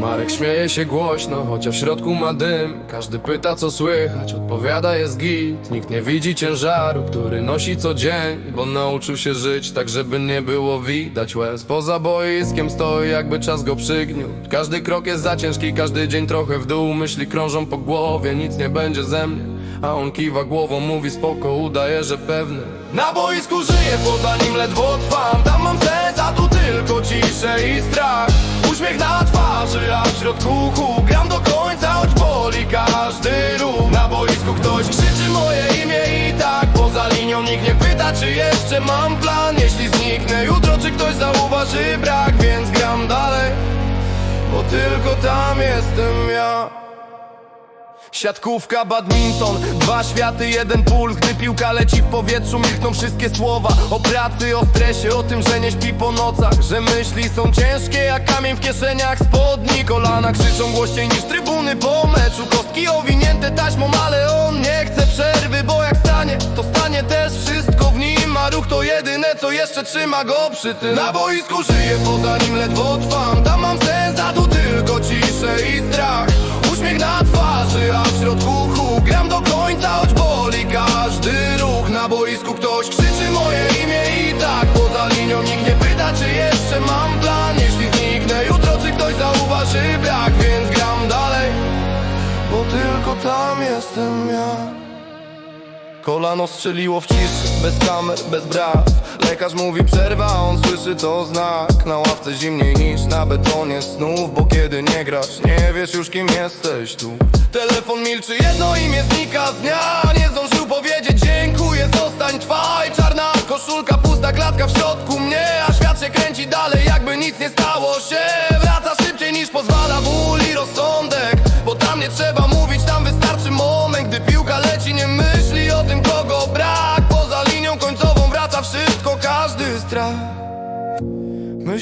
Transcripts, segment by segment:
Marek śmieje się głośno, chociaż w środku ma dym. Każdy pyta co słychać, odpowiada jest git. Nikt nie widzi ciężaru, który nosi co dzień Bo nauczył się żyć tak, żeby nie było widać. Łez Poza boiskiem stoi jakby czas go przygniótł. Każdy krok jest za ciężki, każdy dzień trochę w dół. Myśli krążą po głowie, nic nie będzie ze mnie. A on kiwa głową, mówi spoko, udaje, że pewny. Na boisku żyję, poza nim ledwo trwam. Tam mam sens, a tu tylko ciszę i strach. Uśmiech na twarzy, a w środku hu Gram do końca, choć boli każdy ruch. Na boisku ktoś krzyczy moje imię i tak Poza linią nikt nie pyta, czy jeszcze mam plan. Jeśli zniknę jutro, czy ktoś zauważy brak Więc gram dalej, bo tylko tam jestem ja Siatkówka, badminton, dwa światy, jeden puls Gdy piłka leci w powietrzu, milkną wszystkie słowa. O pracy, o stresie, o tym, że nie śpi po nocach. Że myśli są ciężkie jak kamień w kieszeniach. Spodni Kolana krzyczą głośniej niż trybuny po meczu. Kostki owinięte taśmą, ale on nie chce przerwy Bo jak stanie, to stanie też wszystko w nim. A ruch to jedyne, co jeszcze trzyma go przy tym. Na boisku żyję, poza nim ledwo trwam czy jeszcze mam plan? Jeśli zniknę jutro, czy ktoś zauważy brak Więc gram dalej, bo tylko tam jestem ja. Kolano strzeliło w ciszy, bez kamer, bez braw. Lekarz mówi przerwa, on słyszy to znak. Na ławce zimniej niż na betonie snów Bo kiedy nie grasz, nie wiesz już kim jesteś tu. Telefon milczy, jedno imię znika z dnia. Nie zdążył powiedzieć dziękuję, zostań trwaj. Czarna koszulka, pusta klatka w środku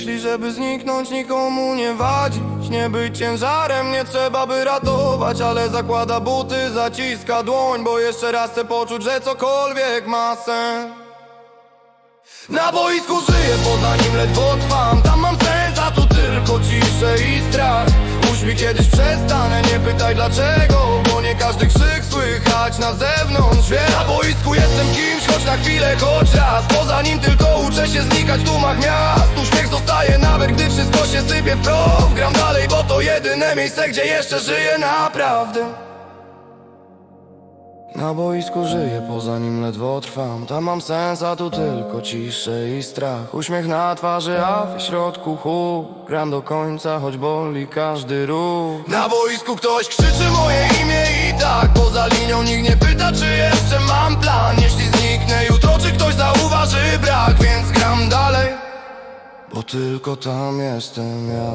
Myśli, żeby zniknąć, nikomu nie wadzić. Nie być ciężarem, nie trzeba by ratować Ale zakłada buty, zaciska dłoń Bo jeszcze raz chcę poczuć, że cokolwiek ma sens na boisku żyję, poza nim ledwo trwam. Tam mam sens, a tu tylko ciszę i strach. Uśmiech kiedyś przestanę, nie pytaj dlaczego Bo nie każdy krzyk słychać na zewnątrz. Wiem, na boisku jestem kimś, na chwilę, choć raz. Poza nim tylko uczę się znikać w tłumach miast. Uśmiech zostaje nawet, gdy wszystko się sypie w proch Gram dalej, bo to jedyne miejsce, gdzie jeszcze żyję naprawdę. Na boisku żyję, poza nim ledwo trwam. Tam mam sens, a tu tylko ciszę i strach. Uśmiech na twarzy, a w środku hu Gram do końca, choć boli każdy ruch. Na boisku ktoś krzyczy moje imię i tak. Poza linią nikt nie tylko tam jestem ja